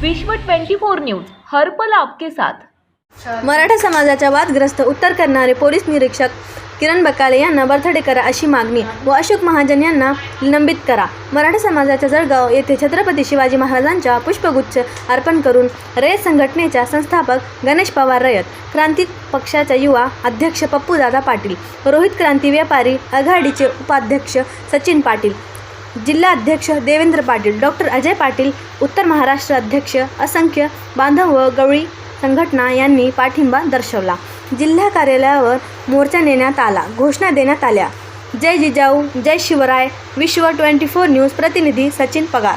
विश्व 24 न्यूज हर्पल आपके साथ. मराठा समाजाच्या वादग्रस्त उत्तर करणारे पोलीस निरीक्षक किरण बकाले यांना बर्थडे करा अशी मागणी व अशोक महाजन यांना निलंबित करा. मराठा समाजाच्या जळगाव येथे छत्रपती शिवाजी महाराजांच्या पुष्पगुच्छ अर्पण करून रयत संघटनेच्या संस्थापक गणेश पवार रयत क्रांती पक्षाच्या युवा अध्यक्ष पप्पूदादा पाटील रोहित क्रांती व्यापारी आघाडीचे उपाध्यक्ष सचिन पाटील जिल्हा अध्यक्ष देवेंद्र पाटील डॉक्टर अजय पाटील उत्तर महाराष्ट्र अध्यक्ष असंख्य बांधव व गवळी संघटना यांनी पाठिंबा दर्शवला. जिल्हा कार्यालयावर मोर्चा नेण्यात आला. घोषणा देण्यात आल्या. जय जिजाऊ जय शिवराय विश्व ट्वेंटी फोर न्यूज प्रतिनिधी सचिन पगार.